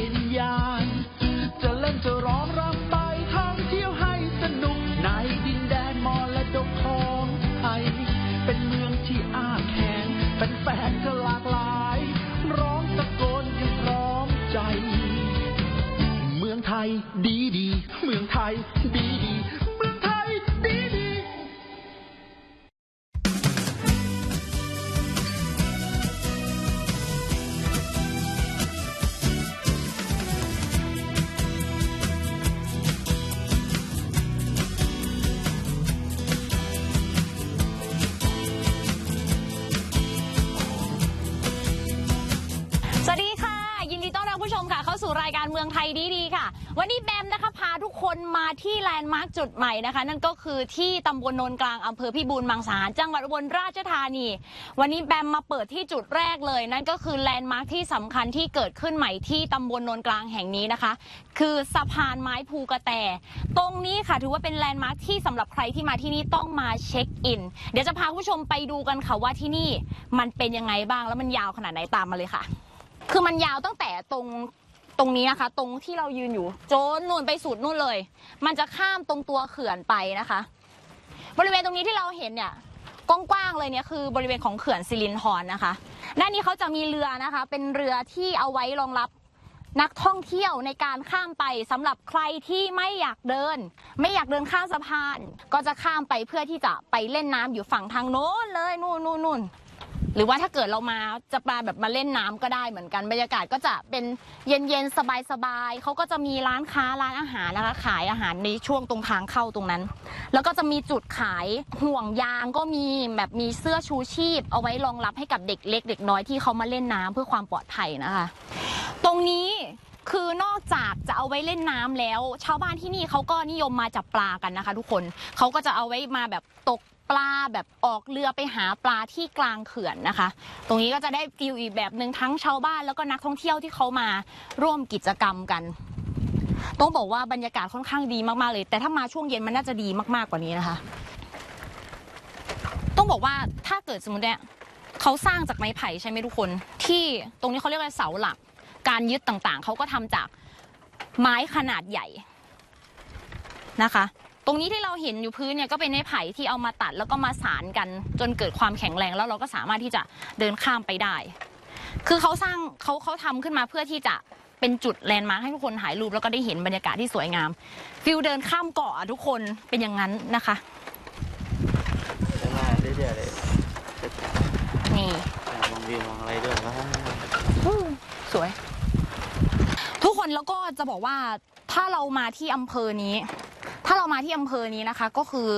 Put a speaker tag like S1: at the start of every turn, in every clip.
S1: ิ ยการเมืองไทยดี
S2: ๆค่ะ วันนี้แบมนะคะพาทุกคนมาที่แลนด์มาร์คจุดใหม่นะคะ นั่นก็คือที่ตำบลโนนกลางอำเภอพิบูลมังสาหารจังหวัดอุบลราชธานี วันนี้แบมมาเปิดที่จุดแรกเลย นั่นก็คือแลนด์มาร์คที่สำคัญที่เกิดขึ้นใหม่ที่ตำบลโนนกลางแห่งนี้นะคะ คือสะพานไม้ภูกระแต ตรงนี้ค่ะถือว่าเป็นแลนด์มาร์คที่สำหรับใครที่มาที่นี่ต้องมาเช็คอิน เดี๋ยวจะพาผู้ชมไปดูกันค่ะว่าที่นี่มันเป็นยังไงบ้างแล้วมันยาวขนาดไหนตามมาเลยค่ะ คือมันยาวตั้งแต่ตรง ตรงนี้นะคะ ตรงที่เรายืนอยู่ โจนนู่นไปสุดนู่นเลย มันจะข้ามตรงตัวเขื่อนไปนะคะ บริเวณตรงนี้ที่เราเห็นเนี่ยกว้างๆเลยเนี่ยคือบริเวณของเขื่อนสิรินธรนะคะ ด้านนี้เขาจะมีเรือนะคะ เป็นเรือที่เอาไว้รองรับนักท่องเที่ยวในการข้ามไปสำหรับใครที่ไม่อยากเดิน ไม่อยากเดินข้ามสะพาน ก็จะข้ามไปเพื่อที่จะไปเล่นน้ำอยู่ฝั่งทางโน้นเลยนู่นนู่นนู่น หรือว่าถ้าเกิดเรามาจะมาแบบมาเล่นน้ำก็ได้เหมือนกันบรรยากาศก็จะเป็นเย็นๆสบายๆเขาก็จะมีร้านค้าร้านอาหารนะคะ ขายอาหารในช่วงตรงทางเข้าตรงนั้น แล้วก็จะมีจุดขายห่วงยางก็มีแบบมีเสื้อชูชีพ เอาไว้รองรับให้กับเด็กเล็กเด็กน้อยที่เขามาเล่นน้ำเพื่อความปลอดภัยนะคะ ตรงนี้คือนอกจากจะเอาไว้เล่นน้ำแล้ว ชาวบ้านที่นี่เขาก็นิยมมาจับปลากันนะคะ ทุกคนเขาก็จะเอาไว้มาแบบตก ปลาแบบออกเรือไปหาปลาที่กลางเขื่อนนะคะ ตรงนี้ก็จะได้ฟิลอีกแบบหนึ่งทั้งชาวบ้านแล้วก็นักท่องเที่ยวที่เขามาร่วมกิจกรรมกัน ต้องบอกว่าบรรยากาศค่อนข้างดีมากๆเลย แต่ถ้ามาช่วงเย็นมันน่าจะดีมากๆกว่านี้นะคะ ต้องบอกว่าถ้าเกิดสมมติเนี่ยเขาสร้างจากไม้ไผ่ใช่ไหมทุกคน ที่ตรงนี้เขาเรียกว่าเสาหลัก การยึดต่างๆเขาก็ทำจากไม้ขนาดใหญ่นะคะ รงนี้ที่เราเห็นอยู่พื้นเนี่ยก็เป็นไม้ไผ่ที่เอามาตัดแล้วก็มาสานกัน จนเกิดความแข็งแรงแล้วเราก็สามารถที่จะเดินข้ามไปได้ คือเขาสร้างเขาเขาทำขึ้นมาเพื่อที่จะเป็นจุดแลนด์มาร์คให้ทุกคนถ่ายรูปแล้วก็ได้เห็นบรรยากาศที่สวยงามฟิลเดินข้ามเกาะอะทุกคนเป็นอย่างนั้นนะคะ
S3: ข้างหน้าเรื่อยๆเลย
S2: นี่
S3: มองวิวมองอะไรด้วยว้าว
S2: สวย ทุกคนแล้วก็จะบอกว่าถ้าเรามาที่อำเภอนี้ ถ้าเรามาที่อำเภอนี้นะคะ ก็คือ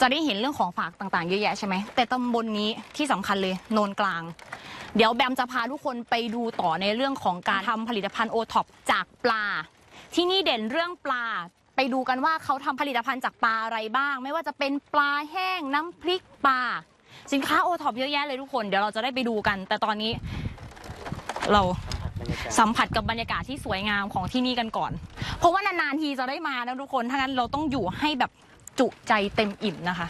S2: จะได้เห็นเรื่องของฝากต่างๆ เยอะแยะใช่ไหมแต่ตำบลนี้ที่สำคัญเลยโนนกลาง เดี๋ยวแบมจะพาทุกคนไปดูต่อในเรื่องของการทำผลิตภัณฑ์โอท็อปจากปลา ที่นี่เด่นเรื่องปลา ไปดูกันว่าเขาทำผลิตภัณฑ์จากปลาอะไรบ้าง ไม่ว่าจะเป็นปลาแห้งน้ำพริกปลา สินค้าโอท็อปเยอะแยะเลยทุกคน เดี๋ยวเราจะได้ไปดูกัน แต่ตอนนี้เรา
S3: สัมผัสกั
S2: บบรรยากาศที่สวยงามของที่นี่กันก่อน เพราะว่านานๆทีจะได้มานะทุกคนถ้างั้นเราต้องอยู่ให้แบบจุใจเต็มอิ่มนะคะ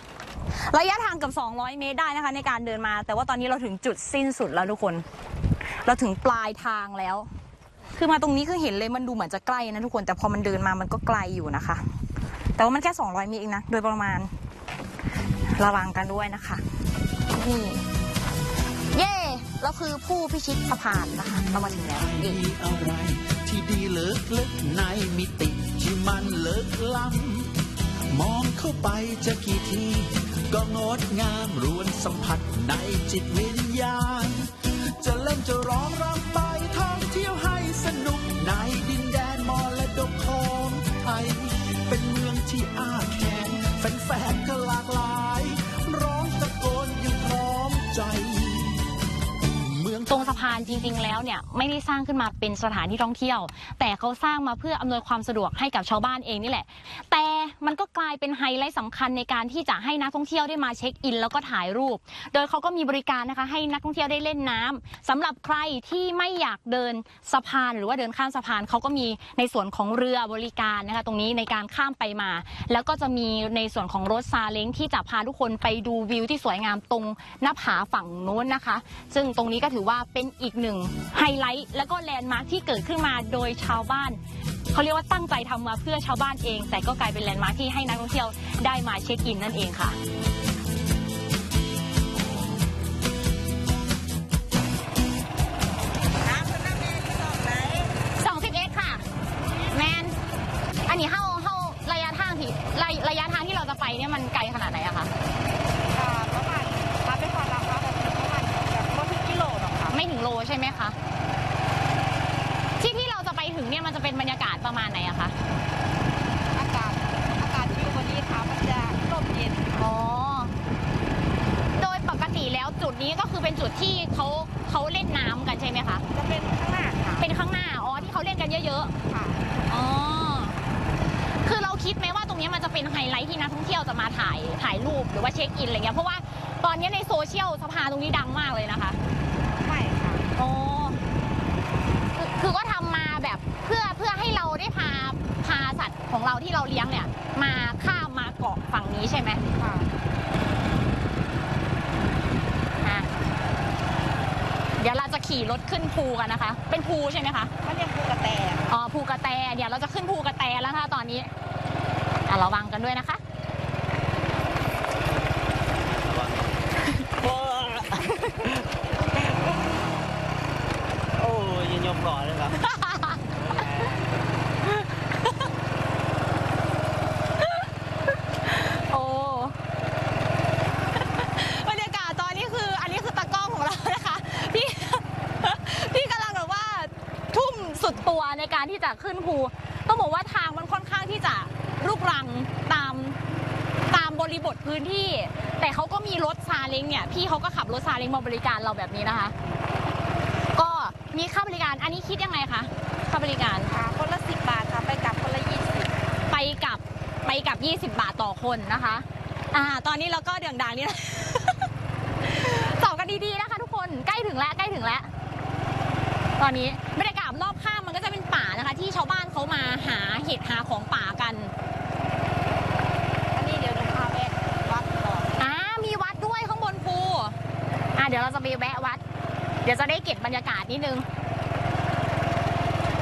S2: ระยะทางเกับ200 เมตรได้นะคะ ในการเดินมา แต่ว่าตอนนี้เราถึงจุดสิ้นสุดแล้วทุกคน เราถึงปลายทางแล้ว คือมาตรงนี้คือเห็นเลยมันดูเหมือนจะใกล้นะทุกคนแต่พอมันเดินมามันก็ไกลอยู่นะคะ แต่ว่ามันแค่ 200 เมตรเองนะโดยประมาณ ระวังกันด้วยนะคะนี่ เราคือผู้พิชิตสะพานนะคะเรามาถึงแล้วนี่
S1: มีอะไรที่ดีเลิกลึกในมิติที่มันเลิกล้ำมองเข้าไปจะกี่ที ก็งดงามรวนสัมผัสในจิตวิญญาณ จะเล่นจะร้องรำไปท่องเที่ยวให้สนุกในดี ร้องตะโกนอยังพร้อมใจเมือง
S2: ตรงสะพานานจริง ๆ แล้วเนี่ยไม่ได้สร้างขึ้นมาเป็นสถานที่ท่องเที่ยว แต่เขาสร้างมาเพื่ออำนวยความสะดวกให้กับชาวบ้านเองนี่แหละ แต่มันก็กลายเป็นไฮไลท์สำคัญในการที่จะให้นักท่องเที่ยวได้มาเช็คอิน แล้วก็ถ่ายรูป โดยเขาก็มีบริการนะคะให้นักท่องเที่ยวได้เล่นน้ำสำหรับใครที่ไม่อยากเดินสะพานหรือว่าเดินข้ามสะพานเขาก็มีในส่วนของเรือบริการนะคะตรงนี้ในการข้ามไปมา แล้วก็จะมีในส่วนของรถซาเล้งที่จะพาทุกคนไปดูวิวที่สวยงามตรงหน้าผาฝั่งโน้นนะคะ ซึ่งตรงนี้ก็ถือว่าเป็นอีกีกหนึ่งไฮไลท์ และก็แลนด์มาร์คที่เกิดขึ้นมาโดยชาวบ้านเขาเรียกว่าตั้งใจทำมาเพื่อชาวบ้านเอง แต่ก็กลายเป็นแลนด์มาร์คที่ให้นักท่องเที่ยวได้มาเช็คอินนั่นเองค่ะ ลท์ที่นัก
S4: ท่
S2: อ
S4: ง
S2: เที่ยวจะมาถ่ายถ่ายรูปหรือว่าเช็คอินอะไรเงี้ยเพราะว่าตอนนี้ในโซเชียลสะพานตรงนี้ดังมากเลยนะคะ
S4: ไม่ค่ะ
S2: อ๋อคือคือก็ทำมาแบบเพื่อเพื่อให้เราได้พาพาสัตว์ของเราที่เราเลี้ยงเนี่ย มาข้ามมาเกาะฝั่งนี้ใช่ไหม
S4: ค่ะ
S2: อะเดี๋ยวเราจะขี่รถขึ้นภูกันนะคะ เป็นภูใช่ไหมคะ
S4: มันเรียกภูกระแต
S2: อ๋อภูกระแตเดี๋ยวเราจะขึ้นภูกระแตแล้วนะคะตอนนี้ อะระวังกันด้วยนะคะ
S3: โอ้ยยินยมก่อนเลยครับ
S2: โอ้บรรยากาศตอนนี้คือ อันนี้คือตากล้องของเรานะคะ พี่ พี่กำลังแบบว่าทุ่มสุดตัวในการที่จะขึ้นภู ต้องบอกว่าทางมันค่อนข้างที่จะรุกรังตามตามบริบท พื้นที่ แต่เขาก็มีรถซาเล้งเนี่ยพี่เขาก็ขับรถซาเล้งมาบริการเราแบบนี้นะคะ ก็มีค่าบริการอันนี้คิดยังไงคะค่าบริการ
S4: ค่ะคนละสิบบาทค่ะไปกลับคนละยี่สิบ
S2: ไปกับไปกับ 20 บาทต่อคนนะคะ อ่า ตอนนี้เราก็เดืองดังนี่นะต่อกันดีๆนะคะทุกคนใกล้ถึงแล้วใกล้ถึงแล้ว ตอนนี้บรรยากาศรอบข้างมันก็จะเป็นป่านะคะ ที่ชาวบ้านเขามาหาเห็ดหาของป่ากัน
S4: อันนี้เดี๋ยวหนูพาแวะวัดก่อน
S2: อ่า มีวัดด้วยข้างบนภู อ่า เดี๋ยวเราจะไปแวะวัด เดี๋ยวจะได้เก็บบรรยากาศนิดนึง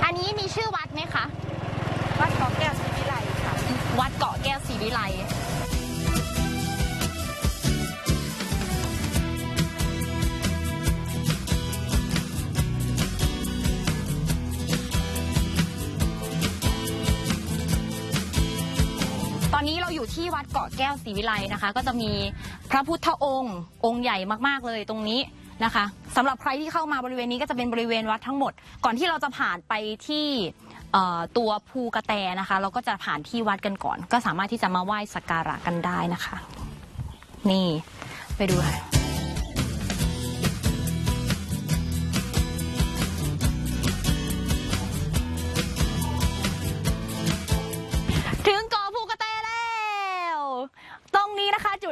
S2: อันนี้มีชื่อวัดไหมคะ
S4: วัดเกาะแก้วศรีวิไลค่ะ
S2: วัดเกาะแก้วศรีวิไลตอนนี้เราอยู่ที่วัดเกาะแก้วศรีวิไลนะคะ ก็จะมี ระพุทธองค์ องค์ใหญ่มากๆเลยตรงนี้นะคะสำหรับใครที่เข้ามาบริเวณนี้ก็จะเป็นบริเวณวัดทั้งหมด ก่อนที่เราจะผ่านไปที่ตัวภูกระแตนะคะ เราก็จะผ่านที่วัดกันก่อน ก็สามารถที่จะมาไหว้สักการะกันได้นะคะ นี่ไปดูค่ะ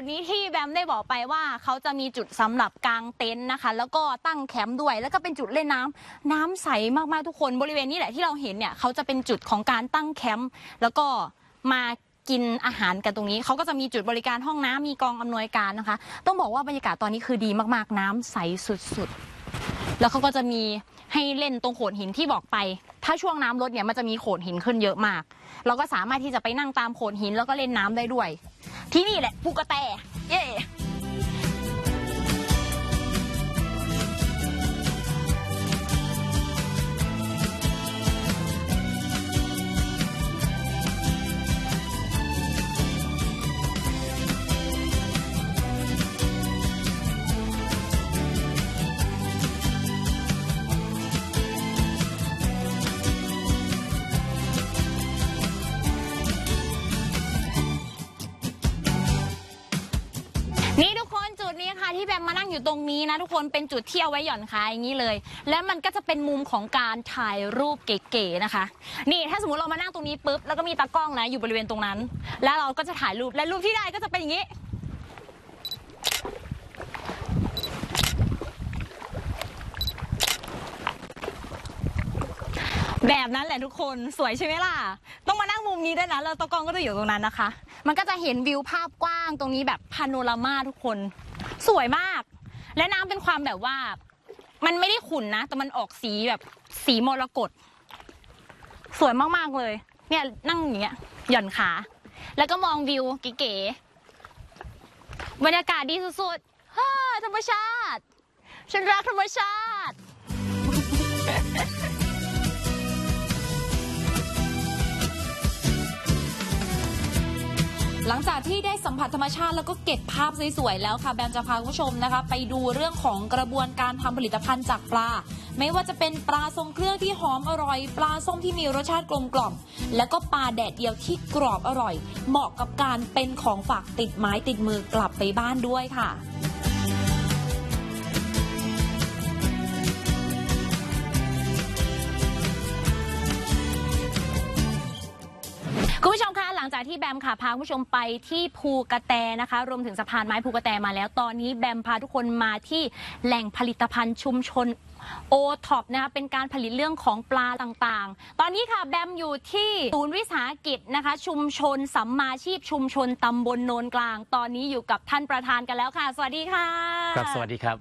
S2: ดนี้ที่แบมได้บอกไปว่าเขาจะมีจุดสำหรับกางเต็นท์นะคะ แล้วก็ตั้งแคมป์ด้วย แล้วก็เป็นจุดเล่นน้ำน้ำใสมากๆทุกคนบริเวณนี้แหละที่เราเห็นเนี่ยเขาจะเป็นจุดของการตั้งแคมป์แล้วก็มากินอาหารกันตรงนี้เขาก็จะมีจุดบริการห้องน้ำมีกองอำนวยการนะคะ ต้องบอกว่าบรรยากาศตอนนี้คือดีมากๆ น้ำใสสุดๆ แล้วเขาก็จะมีให้เล่นตรงโขดหินที่บอกไป ถ้าช่วงน้ำลดเนี่ยมันจะมีโขดหินขึ้นเยอะมาก เราก็สามารถที่จะไปนั่งตามโขดหินแล้วก็เล่นน้ำได้ด้วย ที่นี่แหละภูกระแต เย่ ตรงนี้นะทุกคนเป็นจุดที่เอาไว้หย่อนขาอย่างนี้เลย แล้วมันก็จะเป็นมุมของการถ่ายรูปเก๋ๆนะคะ นี่ถ้าสมมติเรามานั่งตรงนี้ปุ๊บแล้วก็มีตากล้องนะอยู่บริเวณตรงนั้น แล้วเราก็จะถ่ายรูปและรูปที่ได้ก็จะเป็นอย่างนี้แบบนั้นแหละทุกคนสวยใช่ไหมล่ะ ต้องมานั่งมุมนี้ด้วยนะแล้วตะกล้องก็จะอยู่ตรงนั้นนะคะ มันก็จะเห็นวิวภาพกว้างตรงนี้แบบพาโนรามาทุกคน สวยมาก และน้ำเป็นความแบบว่า มันไม่ได้ขุ่นนะ แต่มันออกสีแบบ สีมรกตสวยมากๆเลย เนี่ยนั่งอย่างเงี้ยหย่อนขา แล้วก็มองวิวเก๋ๆบรรยากาศดีสุดๆฮ่าธรรมชาติ ฉันรักธรรมชาติ หลังจากที่ได้สัมผัสธรรมชาติแล้วก็เก็บภาพสวยๆแล้วค่ะ แบมจะพาคุณผู้ชมนะคะ ไปดูเรื่องของกระบวนการทำผลิตภัณฑ์จากปลา ไม่ว่าจะเป็นปลาทรงเครื่องที่หอมอร่อย ปลาส้มที่มีรสชาติกลมกล่อม แล้วก็ปลาแดดเดียวที่กรอบอร่อย เหมาะกับการเป็นของฝากติดไม้ติดมือกลับไปบ้านด้วยค่ะคุณผู้ชม ที่แบมค่ะพาคุณผู้ชมไปที่ภูกระแตนะคะ รวมถึงสะพานไม้ภูกระแตมาแล้ว ตอนนี้แบมพาทุกคนมาที่แหล่งผลิตภัณฑ์ชุมชนโอท็อปนะคะเป็นการผลิตเรื่องของปลาต่างๆ ตอนนี้ค่ะแบมอยู่ที่ศูนย์วิสาหกิจนะคะ ชุมชนสัมมาชีพชุมชนตำบลโนนกลาง ตอนนี้อยู่กับท่านประธานกันแล้วค่ะ สวัสดีค่ะ
S5: ครับสวัสดีครับ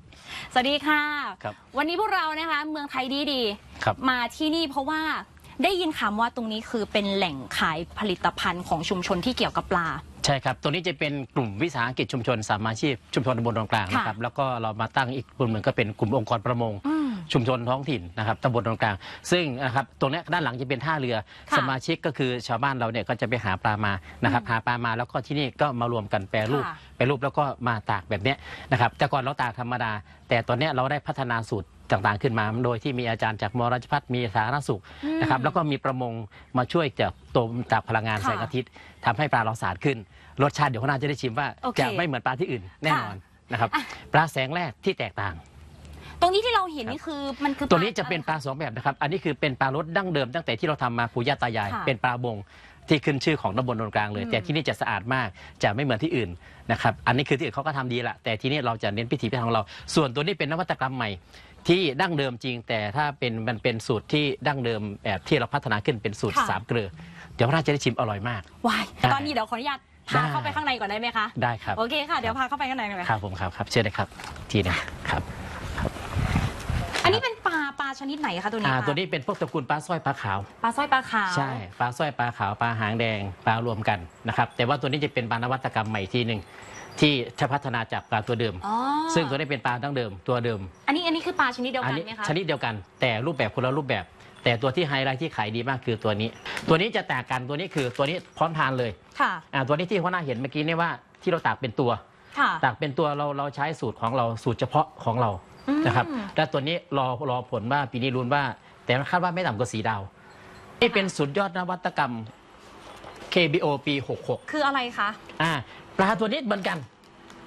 S2: สวัสดีค่ะ
S5: ครับ
S2: วันนี้พวกเรานะคะ เมืองไทยดีดีๆ
S5: ครับ
S2: มาที่นี่เพราะว่า ได้ยินคำว่าตรงนี้คือเป็นแหล่งขายผลิตภัณฑ์ของชุมชนที่เกี่ยวกับปลา
S5: ใช่ครับ ตัวนี้จะเป็นกลุ่มวิสาหกิจชุมชนสามาชีพชุมชนตำบลตรงกลาง
S2: ค่ะ
S5: นะครับ แล้วก็เรามาตั้งอีกกลุ่มหนึ่งก็เป็นกลุ่มองค์กรประมง
S2: อืม
S5: ชุมชนท้องถิ่นนะครับตำบลตรงกลาง ซึ่งนะครับ ตรงเนี้ยด้านหลังจะเป็นท่าเรือ
S2: ค่ะ
S5: สมาชิกก็คือชาวบ้านเราเนี่ยก็จะไปหาปลามา นะครับ หาปลามาแล้วก็ที่นี่ก็มารวมกันแปรรูป
S2: ค่ะ
S5: แปรรูปแล้วก็มาตากแบบเนี้ยนะครับ แต่ก่อนเราตากธรรมดา แต่ตอนเนี้ยเราได้พัฒนาสูตร ต่างๆขึ้นมา โดยที่มีอาจารย์จากมราชพัฒมีสาธารณสุข
S2: อืม
S5: นะครับแล้วก็มีประมงมาช่วยจากตัวจากพลังงาน
S2: ค่ะ
S5: แสงอาทิตย์ทำให้ปลาเราสะอาดขึ้น รสชาติเดี๋ยวข้างหน้าจะได้ชิมว่า
S2: โอเค
S5: จะไม่เหมือนปลาที่อื่นแน่นอนนะครับ
S2: อะ
S5: ปลาแสงแรกที่แตกต่าง
S2: ตรงนี้ที่เราเห็นนี่คือมันคือ
S5: ตัวนี้จะเป็น
S2: อ
S5: ปลาสองแบบนะครับ อันนี้คือเป็นปลารสดั้งเดิมตั้งแต่ที่เราทำมาปู่ย่าตายาย
S2: ค่ะ
S5: เป็นปลาบงที่ขึ้นชื่อของตำบลโนนกลางเลย
S2: อืม
S5: แต่ที่นี่จะสะอาดมากจะไม่เหมือนที่อื่นนะครับ อันนี้คือที่อื่นเขาก็ทำดีละแต่ที่นี่เราจะเน้นพิถีพิถันของเรา ส่วนตัวนี้เป็นนวัตกรรมใหม่ ที่ดั้งเดิมจริง แต่ถ้าเป็นมันเป็นสูตรที่ดั้งเดิมแบบที่เราพัฒนาขึ้นเป็นสูตร
S2: ค่ะ
S5: สามเกลือ เดี๋ยวน่าจะได้ชิมอร่อยมาก
S2: วาย
S5: ได้
S2: ตอนนี้เดี๋ยวขออนุญาตพา
S5: ได้
S2: เข้าไปข้างในก่อนได้ไหมคะ
S5: ได้ครับ
S2: โอเคค่ะเดี๋ยวพาเข้าไปข้างในหน่อย
S5: ครับผมครับครับเชิญเลยครับทีหนึงครับ
S2: อันนี้เป็นปลาปลาชนิดไหนคะตัวนี้
S5: อ่า
S2: คะ
S5: ตัวนี้เป็นพวกตระกูลปลาสร้อยปลาขาว
S2: ปลาสร้อยปลาขาว
S5: ใช่ปลาสร้อยปลาขาวปลาหางแดงปลารวมกันนะครับแต่ว่าตัวนี้จะเป็นปลานวัตกรรมใหม่ทีหนึ่ง ที่จะพัฒนาจากปลาตัวเดิม
S2: อ๋อ
S5: ซึ่งตัวนี้เป็นปลาดั้งเดิมตัวเดิม
S2: อันนี้อันนี้คือปลาชนิดเดียว
S5: อั
S2: กัน
S5: นี้
S2: ไหมคะ
S5: ชนิดเดียวกัน แต่รูปแบบคนละรูปแบบ แต่ตัวที่ไฮไลท์ที่ขายดีมากคือตัวนี้ ตัวนี้จะแตกกันตัวนี้คือตัวนี้พร้อมทานเลย
S2: ค่ะ
S5: อ่าตัวนี้ที่หัวหน้าเห็นเมื่อกี้นี่ว่าที่เราตากเป็นตัว
S2: ค่ะ
S5: ตากเป็นตัวเราเราใช้สูตรของเราสูตรเฉพาะของเรา
S2: อืม
S5: นะครับและตัวนี้รอรอผลว่าปีนี้รุนว่า แต่คาดว่าไม่ต่ำกว่าสีดาวนี่เป็นสุดยอดนวัตกรรม KBO ปี 66
S2: คืออะไรคะ
S5: อ่าปลาตัวนี้เหมือนกัน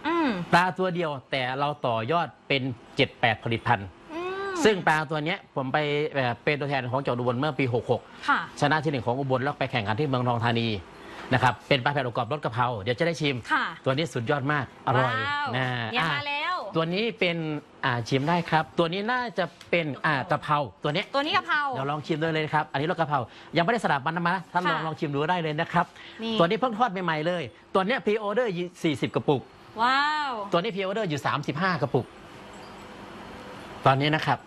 S2: อืม
S5: ปลาตัวเดียวแต่เราต่อยอดเป็น 78 ผลิตภัณฑ์
S2: อืม
S5: ซึ่งปลาตัวเนี้ยผมไปเอ่อเป็นตัวแทนของจังหวัดอุบลเมื่อปี66
S2: ค่ะ
S5: ชนะที่หนึ่งของอุบลแล้วไปแข่งขันที่เมืองทองธานีนะครับเป็นปลาแผ่นประกอบรสกะเพราเดี๋ยวจะได้ชิม
S2: ค่ะ
S5: ตัวนี้สุดยอดมากอร่อย
S2: ว้าว
S5: นะ
S2: เนี่ย
S5: อะ
S2: มาแล้ว
S5: ตัวนี้เป็นอ่าชิมได้ครับ ตัวนี้น่าจะเป็นอ่ากะเพราตัวเนี้ย
S2: ตัวนี้กะเพรา
S5: เดี๋ยวลองชิมด้วยเลยนะครับ อันนี้รสกะเพรา ยังไม่ได้สลับมันนะมาท่านลอง
S2: ค่ะ
S5: ลองชิมดูได้เลยนะครับ
S2: นี่
S5: ตัวนี้เพิ่งทอดใหม่ๆเลย ตัวเนี้พรีออเดอร์40 กระปุก
S2: ว้าว
S5: ตัวนี้พรีออเดอร์อยู่ 35 กระปุก ตอนนี้นะครับ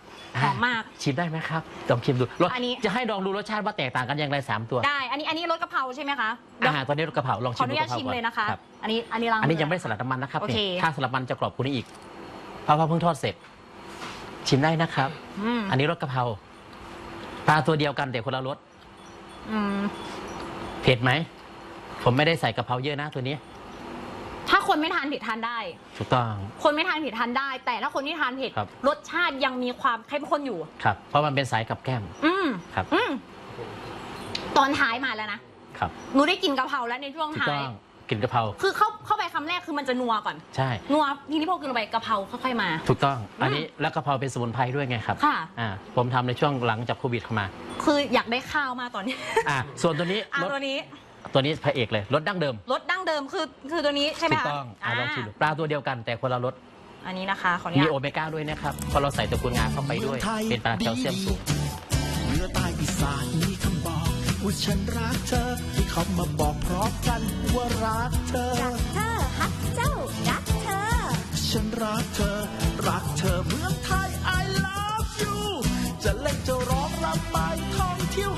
S2: หอมมาก
S5: ชิมได้ไหมครับลองชิมดูรส
S2: อันนี้
S5: จะให้ลองดูรสชาติว่าแตกต่างกันอย่างไรสามตัว
S2: ได้ อันนี้อันนี้รสกะเพราใช่ไหมคะเดี๋ยว
S5: อาหารตัวนี้รสกะเพราลอง
S2: ข
S5: ชิ
S2: อ
S5: ม
S2: อนุ
S5: ดู
S2: ญาต
S5: กะเพรา
S2: ชิม
S5: ก่อน
S2: เลยนะคะ
S5: รับ
S2: อันนี้อันนี้ล้าง
S5: อันนี้
S2: มื
S5: ยังไม่ได้สลัดน้ำมันนะครับ
S2: โอเค
S5: นี่ถ้าสลัดมันจะกรอบกว่านี้อีก เพราะว่าเพิ่งทอดเสร็จ ชิมได้นะครับ
S2: อืม
S5: อันนี้รสกะเพราปลาตัวเดียวกันแต่คนละรส
S2: อืม
S5: เผ็ดไหม ผมไม่ได้ใส่กะเพราเยอะนะตัวนี้
S2: ถ้าคนไม่ทานเผ็ดทานได้
S5: ถูกต้อง
S2: คนไม่ทานเผ็ดทานได้ แต่ถ้าคนที่ทานเผ็ด
S5: ครับ
S2: รสชาติยังมีความเข้มข้นอยู่
S5: ครับ เพราะมันเป็นสายกับแก้ม
S2: อืม
S5: ครับ
S2: อืมตอนท้ายมาแล้วนะ
S5: ครับ
S2: หนูได้กินกะเพราแล้วในช่วง
S5: ถูก
S2: ท้า
S5: ต้
S2: ย
S5: อง กินกะเพรา
S2: คือเข้าเข้าไปคคำแรกคือมันจะนัวก่อน
S5: ใช่
S2: นัวทีนี้พอกินลงไปกะเพราค่อยๆมา
S5: ถูกต้อง อันนี้แล้วกะเพราเป็นสมุนไพรด้วยไงครับ
S2: ค่ะ
S5: อ่าผมทำในช่วงหลังจากโควิดเข้ามา
S2: คืออยากได้ข้าวมากตอนนี้
S5: อ่าส่วนตัวนี้
S2: อะ
S5: รส
S2: ตัวนี้
S5: ตัวนี้พระเอกเลยรสดั้งเดิม
S2: รสดั้งเดิมคือคือตัวนี้ใช่ไหม
S5: ถูก
S2: คะ
S5: ต้องอ่าลองชิมดูปลาตัวเดียวกันแต่คนละรส
S2: อันนี้นะคะขออนุ
S5: มี
S2: ญาต
S5: โอเมก้าด้วยนะครับเพราะเราใส่ตระกูลงาเข้าไปด้วย เป็นปลาแคลเซียมสูง
S1: เหนือใต้อีสานมีคำบอก ว่าฉันรักเธอ ที่เขามาบอกพร้อมกันว่ารักเธอ รัก
S4: เธอฮักเจ้ารักเธอ
S1: ฉันรักเธอ รักเธอเมืองไทย I love you จะเล่นจะร้องรำไปท่องเที่ยว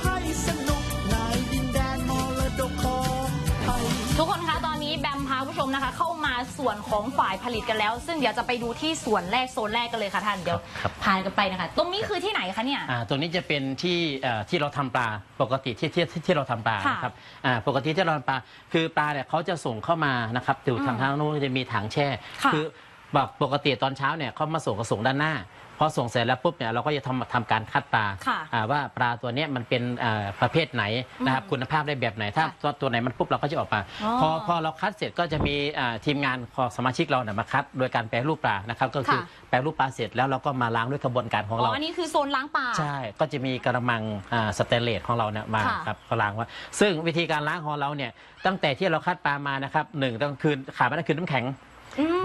S2: เข้ามาส่วนของฝ่ายผลิตกันแล้ว ซึ่งเดี๋ยวจะไปดูที่ส่วนแรกโซนแรกกันเลยค่ะท่านเดี๋ยว
S5: ครับ
S2: พากันไปนะคะ ตรงนี้คือที่ไหนคะเนี่ย
S5: อ่าตัวนี้จะเป็นที่เอ่อที่เราทำปลาปกติที่ที่ที่ที่เราทำปลา
S2: ค่ะ
S5: นะครับอ่าปกติที่เราทำปลาคือปลาเนี่ยเขาจะส่งเข้ามานะครับอยู่ทางทางนู้นจะมีถังแช่
S2: ค่ะ
S5: อแบบปกติตอนเช้าเนี่ยเขามาส่งกระส่งด้านหน้า พอส่งเสร็จแล้วปุ๊บเนี่ยเราก็จะทำทำการคัดปลา
S2: ค่ะ
S5: อ่าว่าปลาตัวเนี้ยมันเป็นอ่าประเภทไหนนะครับคุณภาพได้แบบไหน ถ้า
S2: ค่ะ
S5: ตัวตัวไหนมันปุ๊บเราก็จะออกมา
S2: อ๋อ
S5: พอพอเราคัดเสร็จก็จะมีอ่าทีมงานของสมาชิกเราเนี่ยมาคัด โดยการแปรรูปปลานะครับก็คือ
S2: ค่ะ
S5: แปรรูปปลาเสร็จแล้วเราก็มาล้างด้วยกระบวนการของ
S2: อ๋
S5: เรา
S2: ออันนี้คือโซนล้างปลา
S5: ใช่ก็จะมีกระมังอ่าสเตนเลสของเราเนี่ยมา
S2: ค่ะ
S5: ครับเขาล้างไว่า ซึ่งวิธีการล้างของเราเนี่ยตั้งแต่ที่เราคัดปลามานะครับหนึ่งต้องคืนขาดไม่ได้คือน้ำแข็ง
S2: อืม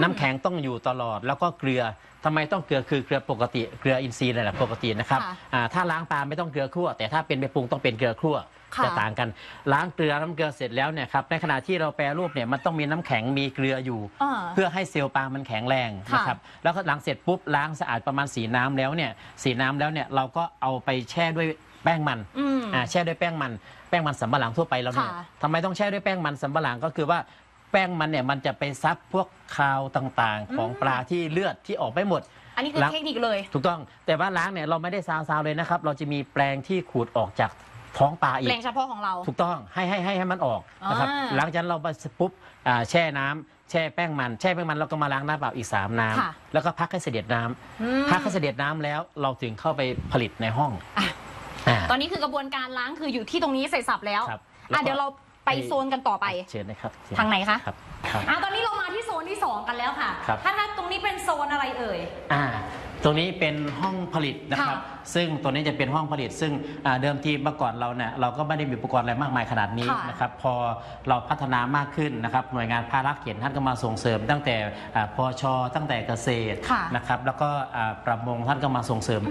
S5: น้ำแข็งต้องอยู่ตลอด แล้วก็เกลือทำไมต้องเกลือคือเกลือปกติเกลืออินทรีย์นั่นแหละปกตินะครับ
S2: ค่ะ
S5: อ่าถ้าล้างปลาไม่ต้องเกลือคั่ว แต่ถ้าเป็นไปปรุงต้องเป็นเกลือคั่ว
S2: ค่ะ
S5: จะต่างกันล้างเกลือน้ำเกลือเสร็จแล้วเนี่ยครับในขณะที่เราแปรรูปเนี่ยมันต้องมีน้ำแข็งมีเกลืออยู่
S2: อ่า
S5: เพื่อให้เซลล์ปลามันแข็งแรง
S2: ค่ะ
S5: นะครับแล้วก็ล้างเสร็จปุ๊บล้างสะอาดประมาณสีน้ำแล้วเนี่ยสีน้ำแล้วเนี่ยเราก็เอาไปแช่ด้วยแป้งมัน
S2: อืม
S5: อ่าแช่ด้วยแป้งมันแป้งมันสำปะหลังทั่วไปเราเนี่ย
S2: ค่ะ
S5: ทำไมต้องแช่ด้วยแป้งมันสำปะหลังก็คือว่าแป้งมันเนี่ยมันจะไปซับพวกคาวต่างๆ ของปลาที่เลือดที่ออกไปหมด
S2: อันนี้คือ
S5: ล้าง
S2: เทคนิคเลย
S5: ถูกต้อง แต่ว่าล้างเนี่ยเราไม่ได้ซาวๆเลยนะครับ เราจะมีแปรงที่ขูดออกจากท้องปลาอี
S2: แป
S5: ก
S2: ลงเฉพาะของเรา
S5: ถูกต้องให้ให้ให้ให้มันออกนะครับ
S2: อ่า
S5: หลังจากนั้นเราไปปุ๊บอ่าแช่น้ำแช่แป้งมันแช่แป้งมันเราก็มาล้างน้ำเปล่าอีก 3 น้ำ
S2: ค่ะ
S5: แล้วก็พักให้เสด็จน้ำ
S2: อืม
S5: พักให้เสด็จน้ำแล้วเราถึงเข้าไปผลิตในห้อง
S2: อะ
S5: อ่า
S2: ตอนนี้คือกระบวนการล้างคืออยู่ที่ตรงนี้เสร็จสับแล้ว
S5: ครับ
S2: อะ
S5: แล้วก็
S2: เดี๋ยวเรา ไปโซนกันต่อไป
S5: เชิญนะครับเชิญ
S2: ทางไหนคะ
S5: ครับครับ
S2: อะตอนนี้เรามาที่โซนที่ 2 กันแล้วค่ะ
S5: ครับ
S2: ท่านคะตรงนี้เป็นโซนอะไรเอ่ย
S5: อ่า ตรงนี้เป็นห้องผลิตนะครับ
S2: ค่ะ
S5: ซึ่งตัวนี้จะเป็นห้องผลิต ซึ่งอ่าเดิมทีเมื่อก่อนเราเนี่ยเราก็ไม่ได้มีอุปกรณ์อะไรมากมายขนาดนี้
S2: ค่ะ
S5: นะครับ พอเราพัฒนามากขึ้นนะครับ หน่วยงานภาครัฐเขียนท่านก็มาส่งเสริม ตั้งแต่อ่าพชตั้งแต่เกษตร
S2: ค่ะ
S5: นะครับ แล้วก็อ่าประมงท่านก็มาส่งเสริม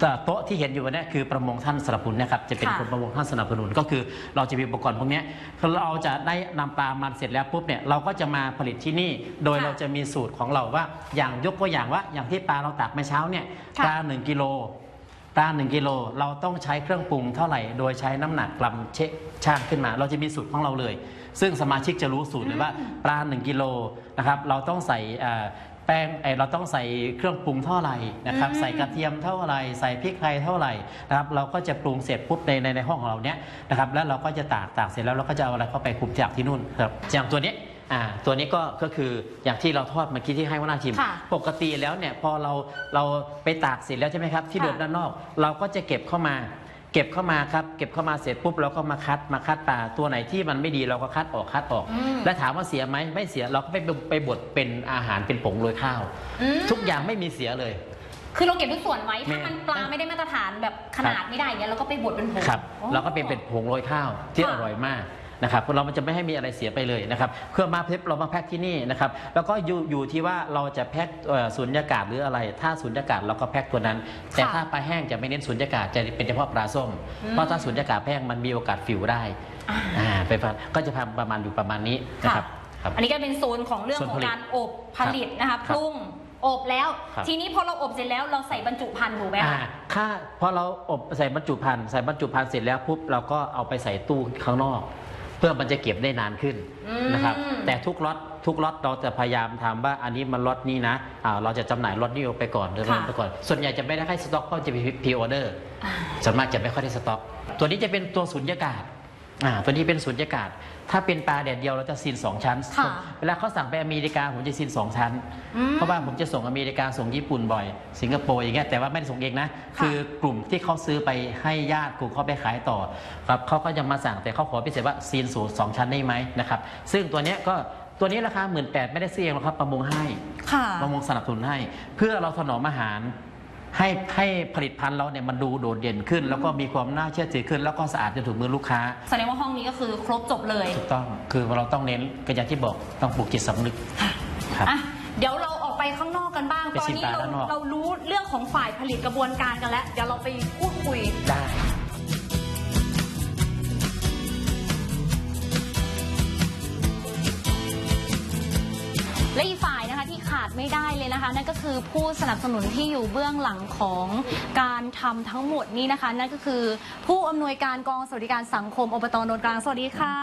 S5: แต่โต๊ะที่เห็นอยู่เนี่ยคือประมงท่านสนับสนุนนะครับ จะเป็น
S2: ค่ะ
S5: คนประมงท่านสนับสนุนก็คือเราจะมีอุปกรณ์พวกเนี้ยคือเราจะได้นำปลามันเสร็จแล้วปุ๊บเนี่ยเราก็จะมาผลิตที่นี่ โดย
S2: ค่ะ
S5: เราจะมีสูตรของเราว่าอย่างยกตัวอย่างว่าอย่างที่ปลาเราตักเมื่อเช้าเนี่ย
S2: ค่ะ
S5: ปลา1กิโลปลา1กิโลเราต้องใช้เครื่องปรุงเท่าไหร่ โดยใช้น้ำหนักกรัมเชะช่างขึ้นมา เราจะมีสูตรของเราเลย ซึ่งสมาชิกจะรู้สูตรเลยว่าปลา1กิโลนะครับเราต้องใส่เอ่อแป้งเอ่อเราต้องใส่เครื่องปรุงเท่าไหร่นะครับ
S2: อืม
S5: ใส่กระเทียมเท่าไหร่ใส่พริกไทยเท่าไหร่นะครับเราก็จะปรุงเสร็จปุ๊บในในในห้องของเราเนี้ยนะครับแล้วเราก็จะตากตากเสร็จแล้วเราก็จะเอาอะไรเข้าไปคุมจากที่นู่นครับอย่างตัวเนี้ย อ่าตัวนี้ก็ก็คืออย่างที่เราทอดเมื่อกี้ที่ให้หัวหน้าทีม
S2: ค่ะ
S5: ปกติแล้วเนี่ยพอเราเราไปตากเสร็จแล้วใช่ไหมครับ ที่
S2: ค่ะ
S5: เดิมด้านนอก เราก็จะเก็บเข้ามา เก็บเข้ามาครับเก็บเข้ามาเสร็จปุ๊บเราก็มาคัดมาคัดปลาตัวไหนที่มันไม่ดีเราก็คัดออกคัดออก
S2: อืม
S5: และถามว่าเสียไหมไม่เสียเราก็ไปไปบดเป็นอาหารเป็นผงโรยข้าว
S2: อืม
S5: ทุกอย่างไม่มีเสียเลย
S2: คือเราเก็บทุกส่วนไว้
S5: แม่
S2: ถ้ามันปลาไม่ได้มาตรฐานแบบขนาดไม่ได้เนี่ยเราก็ไปบดเป็นผง
S5: ครับ
S2: อ๋อ
S5: เราก็เป็นเป็นผงโรยข้าวที่
S2: ค่ะ
S5: อร่อยมาก นะครับเรามันจะไม่ให้มีอะไรเสียไปเลยนะครับเพื่อมาเพ็บเรามาแพ็คที่นี่นะครับแล้วก็อยู่อยู่ที่ว่าเราจะแพ็คเอ่อสุญญากาศหรืออะไร ถ้าสุญญากาศเราก็แพ็คตัวนั้น แต่ถ้าปลาแห้งจะไม่เน้นสุญญากาศจะเป็นเฉพาะปลาส้ม เพราะถ้าสุญญากาศแห้งมันมีโอกาสฟิวได้อ่าไปฟังก็จะทำประมาณอยู่ประมาณนี้นะครับครับ
S2: อันนี้ก็เป็นโซนของเรื่อง
S5: โซน
S2: ขอ
S5: ผ
S2: ง
S5: ลิต
S2: การอบผลิตนะคะ
S5: ครับ
S2: ปรุงอบแล้ว
S5: ครับ
S2: ทีนี้พอเราอบเสร็จแล้วเราใส่บรรจุภัณฑ์ถูกไหม
S5: อ่า
S2: คะ
S5: ถ้าพอเราอบใส่บรรจุภัณฑ์ใส่บรรจุภัณฑ์เสร็จแล้วปุ๊บเราก็เอาไปใส่ตู้ข้างนอก เพื่อมันจะเก็บได้นานขึ้น
S2: อืม
S5: นะครับ แต่ทุกล็อตทุกล็อตเราจะพยายามทำว่าอันนี้มันล็อตนี้นะอ่าเราจะจำหน่ายล็อตนี้ออกไปก่อนหรือ
S2: ค่ะ
S5: ไปก่อน ส่วนใหญ่จะไม่ได้ให้สต็อกเพราะจะมีพรีออเดอร์ส่วนมากจะไม่ค่อยได้สต็อก ตัวนี้จะเป็นตัวสุญญากาศอ่าตัวนี้เป็นสุญญากาศ ถ้าเป็นปลาแดดเดียวเราจะซีนสองชั้น
S2: ค่ะ
S5: เวลาเขาสั่งไปอเมริกาผมจะซีนสองชั้น
S2: อืม
S5: เพราะว่าผมจะส่งอเมริกาส่งญี่ปุ่นบ่อย สิงคโปร์อย่างเงี้ยแต่ว่าไม่ได้ส่งเองนะ
S2: ค่ะ
S5: คือกลุ่มที่เขาซื้อไปให้ญาติกลุ่มเขาไปขายต่อครับเขาก็จะมาสั่งแต่เขาขอพิเศษว่าซีนสูตรสองชั้นได้ไหมนะครับซึ่งตัวเนี้ยก็ตัวนี้ราคาหมื่นแปดไม่ได้ซื้อเองหรอกครับประมงให้
S2: ค่ะ
S5: ประมงสนับสนุนให้ เพื่อเราถนอมอาหาร ให้ให้ผลิตภัณฑ์เราเนี่ยมันดูโดดเด่นขึ้น แล้วก็มีความน่าเชื่อถือขึ้น แล้วก็สะอาดจนถูกมือลูกค้า
S2: แสดงว่าห้องนี้ก็คือครบจบเลย
S5: ถูกต้องคือเราต้องเน้นก็อย่างที่บอกต้องปลูกจิตสำนึกครับ
S2: อะเดี๋ยวเราออกไปข้างนอกกันบ้าง
S5: ไป
S2: ตอน
S5: ชิม
S2: นี้
S5: ปลา
S2: เรา
S5: ด้านนอก
S2: เรารู้เรื่องของฝ่ายผลิตกระบวนการกันแล้ว เดี๋ยวเราไปพูดคุย
S5: ได้
S2: และอีกฝ่ายนะคะที่ ขาดไม่ได้เลยนะคะ นั่นก็คือผู้สนับสนุนที่อยู่เบื้องหลังของการทำทั้งหมดนี้นะคะ นั่นก็คือผู้อำนวยการกองสวัสดิการสังคมอบตโนนกลางสวัสดีค่ะ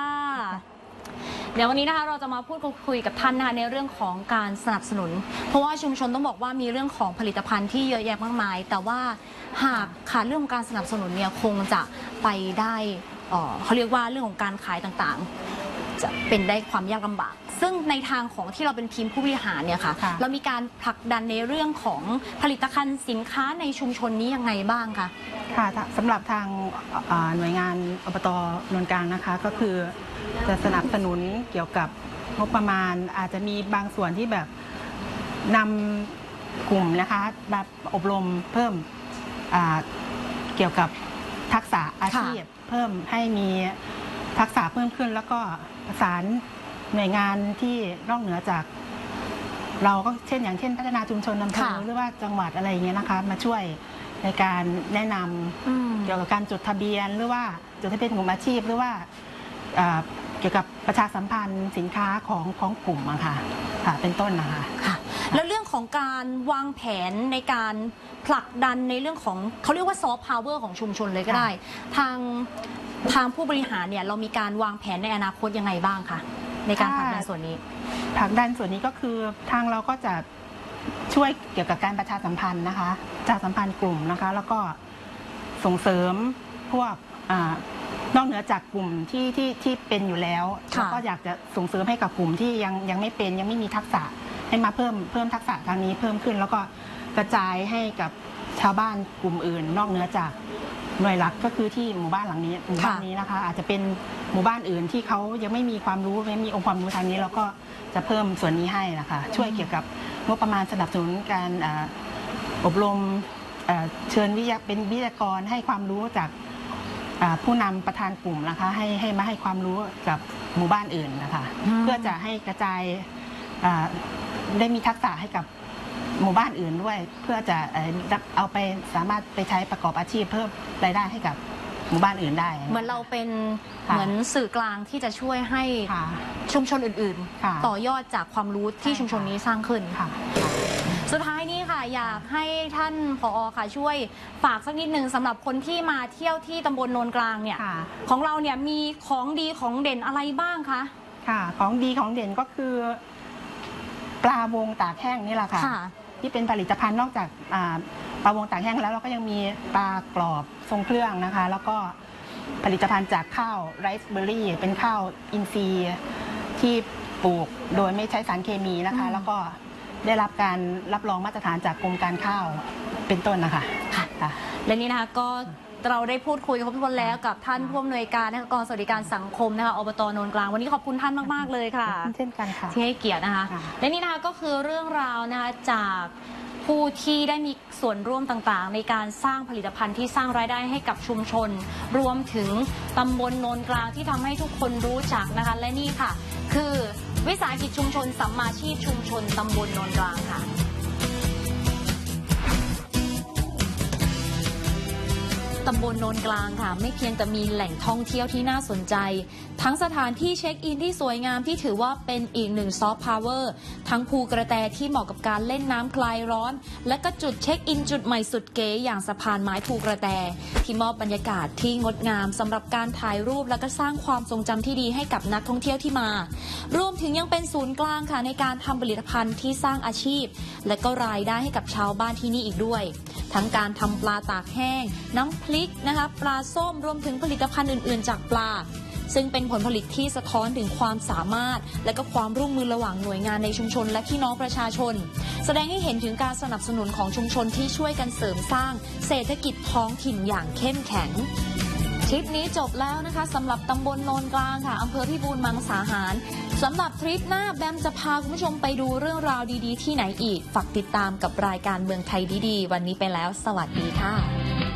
S2: เดี๋ยววันนี้นะคะเราจะมาพูดคุยกับท่านนะคะในเรื่องของการสนับสนุน เพราะว่าชุมชนต้องบอกว่ามีเรื่องของผลิตภัณฑ์ที่เยอะแยะมากมาย แต่ว่าหากขาดเรื่องของการสนับสนุนเนี่ยคงจะไปได้เอ่อเขาเรียกว่าเรื่องของการขายต่างๆ จะเป็นได้ความยากลำบาก ซึ่งในทางของที่เราเป็นทีมผู้บริหารเนี่ยค่ะ
S4: ค่ะ
S2: เรามีการผลักดันในเรื่องของผลิตภัณฑ์สินค้าในชุมชนนี้ยังไงบ้างคะ
S4: ค่ะถ้าสำหรับทางอ่าหน่วยงานอบตนนกลางนะคะ ก็คือจะสนับสนุนเกี่ยวกับงบประมาณ อาจจะมีบางส่วนที่แบบนำกลุ่มนะคะแบบอบรมเพิ่มอ่าเกี่ยวกับทักษะอาชีพ เพิ่มให้มีทักษะเพิ่มขึ้นแล้วก็ ประสานหน่วยงานที่นอกเหนือจากเราก็เช่นอย่างเช่น พัฒนาชุมชนอำเภอ
S2: ค่ะ
S4: หรือว่าจังหวัดอะไรอย่างเงี้ยนะคะ มาช่วยในการแนะนำ
S2: อืม
S4: เกี่ยวกับการจดทะเบียน หรือว่าจดทะเบียนกลุ่มอาชีพ หรือว่าเอ่อเกี่ยวกับประชาสัมพันธ์สินค้าของของกลุ่มอะค่ะค่ะ เป็นต้นนะคะ
S2: ค่ะ แล้วเรื่องของการวางแผนในการผลักดันในเรื่องของเขาเรียกว่าซอฟต์พาวเวอร์ของชุมชนเลยก็ได้ ทาง ทางผู้บริหารเนี่ยเรามีการวางแผนในอนาคตยังไงบ้างคะในการผลักดันส่วนนี้
S4: ผลักดันส่วนนี้ก็คือทางเราก็จะช่วยเกี่ยวกับการประชาสัมพันธ์นะคะประชาสัมพันธ์กลุ่มนะคะ แล้วก็ส่งเสริมพวกอานอกเหนือจากกลุ่มที่ที่ที่เป็นอยู่แล้ว
S2: ค่ะ
S4: แล้วก็อยากจะส่งเสริมให้กับกลุ่มที่ยังยังไม่เป็นยังไม่มีทักษะให้มาเพิ่มเพิ่มทักษะทางนี้เพิ่มขึ้น แล้วก็กระจายให้กับชาวบ้านกลุ่มอื่น นอกเหนือจาก หน่วยหลักก็คือที่หมู่บ้านหลังนี้หมู่บ้านนี้นะคะ อาจจะเป็นหมู่บ้านอื่นที่เขายังไม่มีความรู้ไม่มีองค์ความรู้ทางนี้เราก็จะเพิ่มส่วนนี้ให้นะคะช่วยเกี่ยวกับงบประมาณสนับสนุนการอ่าอบรมเอ่อเชิญวิทยาเป็นวิทยากรให้ความรู้จากอ่าผู้นำประธานกลุ่มนะคะให้ให้มาให้ความรู้กับหมู่บ้านอื่นนะคะ
S2: อืม
S4: เพื่อจะให้กระจายอ่าได้มีทักษะให้กับ หมู่บ้านอื่นด้วย เพื่อจะเอ่อรับเอาไปสามารถไปใช้ประกอบอาชีพเพิ่มรายได้ให้กับหมู่บ้านอื่นได้
S2: เหมือนเราเป็น
S4: ค่ะ
S2: เหมือนสื่อกลางที่จะช่วยให้
S4: ค่ะ
S2: ชุมชนอื่น
S4: ค่ะ
S2: ๆต่อยอดจากความรู้ที่
S4: ใช่
S2: ชุมชนนี้สร้างขึ้น
S4: ค่ะ
S2: สุดท้ายนี้ค่ะอยากให้ท่านผอค่ะช่วยฝากสักนิดหนึ่งสำหรับคนที่มาเที่ยวที่ตำบลโนนกลางเนี่ย
S4: ค่ะ
S2: ของเราเนี่ยมีของดีของเด่นอะไรบ้างคะ
S4: ค่ะ ของดีของเด่นก็คือ ปลาวงตากแห้งนี่แหละค่ะ
S2: ค่ะ
S4: ที่เป็นผลิตภัณฑ์นอกจากอ่าปลาวงตากแห้งแล้วเราก็ยังมีปลากรอบทรงเครื่องนะคะ แล้วก็ผลิตภัณฑ์จากข้าวไรซ์เบอร์รี่ เป็นข้าวอินทรีย์ที่ปลูกโดยไม่ใช้สารเคมีนะคะ
S2: อืม
S4: แล้วก็ได้รับการรับรองมาตรฐานจากกรมการข้าวเป็นต้นนะคะ
S2: ค่ะ
S4: ค่ะ
S2: และนี่นะคะก็ เราได้พูดคุยครบถ้วนแล้วกับท่านผู้อำนวยการนะคะกองสวัสดิการสังคมนะคะอบตโนนกลางวันนี้ขอบคุณท่านมาก ๆ เลยค่ะ
S4: เช่นกันค่ะ
S2: ที่ให้เกียรตินะคะ
S4: ค่ะ
S2: และนี่นะคะก็คือเรื่องราวนะคะจากผู้ที่ได้มีส่วนร่วมต่างๆ ในการสร้างผลิตภัณฑ์ที่สร้างรายได้ให้กับชุมชน รวมถึงตำบลโนนกลางที่ทำให้ทุกคนรู้จักนะคะ และนี่ค่ะ คือวิสาหกิจชุมชนสัมมาชีพชุมชนตำบลโนนกลางค่ะ ตำบลโนนกลางค่ะ ไม่เพียงแต่มีแหล่งท่องเที่ยวที่น่าสนใจ ทั้งสถานที่เช็คอินที่สวยงามที่ถือว่าเป็นอีกหนึ่งซอฟต์พาวเวอร์ทั้งภูกระแตที่เหมาะกับการเล่นน้ำคลายร้อน และก็จุดเช็คอินจุดใหม่สุดเก๋อย่างสะพานไม้ภูกระแต ที่มอบบรรยากาศที่งดงามสำหรับการถ่ายรูปและก็สร้างความทรงจำที่ดีให้กับนักท่องเที่ยวที่มารวมถึงยังเป็นศูนย์กลางค่ะในการทำผลิตภัณฑ์ที่สร้างอาชีพ และก็รายได้ให้กับชาวบ้านที่นี่อีกด้วย ทั้งการทำปลาตากแห้งน้ำพริกนะคะปลาส้มรวมถึงผลิตภัณฑ์อื่น ๆ จากปลา ซึ่งเป็นผลผลิตที่สะท้อนถึงความสามารถ และก็ความร่วมมือระหว่างหน่วยงานในชุมชน และพี่น้องประชาชน แสดงให้เห็นถึงการสนับสนุนของชุมชนที่ช่วยกันเสริมสร้าง เศรษฐกิจท้องถิ่นอย่างเข้มแข็งทริปนี้จบแล้วนะคะสำหรับตำบลโนนกลางค่ะอำเภอพิบูลมังสาหารสำหรับทริปหน้าแบมจะพาคุณผู้ชมไปดูเรื่องราวดีๆ ที่ไหนอีก ฝากติดตามกับรายการเมืองไทยดีๆ วันนี้ไปแล้ว สวัสดีค่ะ